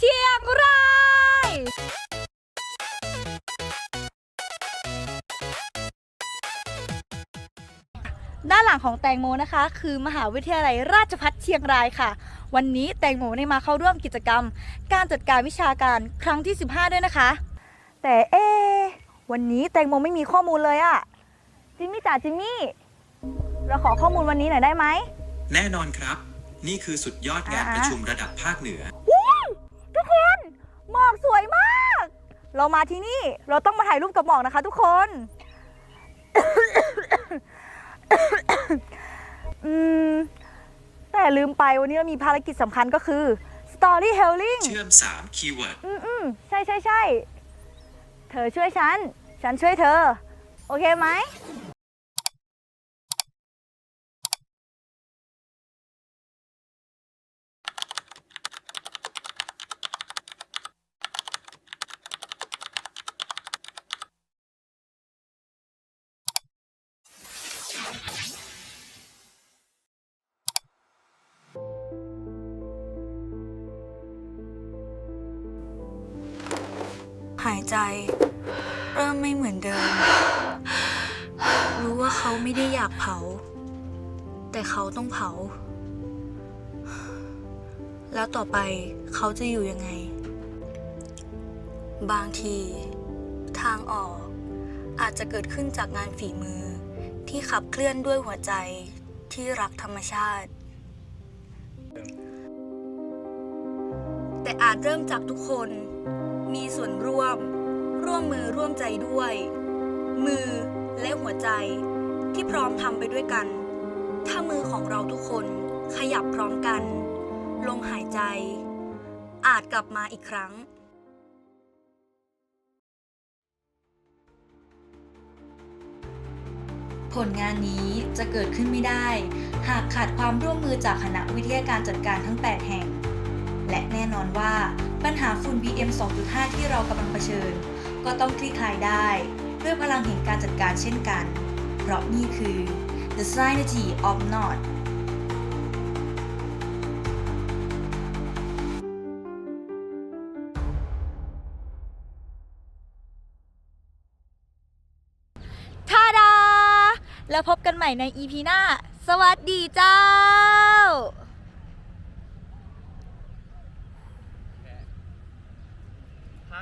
เชียงรายด้านหลังของแตงโมนะคะ คือมหาวิทยาลัยราชภัฏเชียงรายค่ะ วันนี้แตงโมได้มาเข้าร่วมกิจกรรม การจัดการวิชาการครั้งที่ 15 ด้วยนะคะ แต่เอ๊วันนี้แตงโมไม่มีข้อมูลเลยอะจิมมี่จ๋าจิมมี่ เราขอข้อมูลวันนี้หน่อยได้ไหม แน่นอนครับ นี่คือสุดยอดงานประชุมระดับภาคเหนือ ทุกคนหมอกสวยมาก เรามาที่นี่เราต้องมาถ่ายรูปกับหมอกนะคะ ทุกคน อืม แต่ลืมไปวันนี้เรามีภารกิจสำคัญก็คือ storytelling เชื่อม 3 คีย์เวิร์ด อืมอืมใช่ใช่ใช่ เธอช่วยฉัน ฉันช่วยเธอ โอเคไหม หายใจ เริ่มไม่เหมือนเดิม รู้ว่าเขาไม่ได้อยากเผา แต่เขาต้องเผา แล้วต่อไปเขาจะอยู่ยังไง บางที ทางออกอาจจะเกิดขึ้นจากงานฝีมือที่ขับเคลื่อนด้วยหัวใจที่รักธรรมชาติ แต่อาจเริ่มจากทุกคน มีส่วนร่วม ร่วมมือร่วมใจด้วย มือและหัวใจที่พร้อมทำไปด้วยกัน ถ้ามือของเราทุกคนขยับพร้อมกัน ลมหายใจ อาจกลับมาอีกครั้งผลงานนี้จะเกิดขึ้นไม่ได้ หากขาดความร่วมมือจากคณะวิทยาการจัดการทั้ง 8 แห่ง และแน่นอนว่าปัญหาฝุ่น PM 2.5 ที่เรากำลังเผชิญ ก็ต้องคลี่คลายได้ ด้วยพลังแห่งการจัดการเช่นกัน เพราะนี่คือ the synergy of not ทาดา แล้วพบกันใหม่ใน EP หน้า สวัสดีเจ้า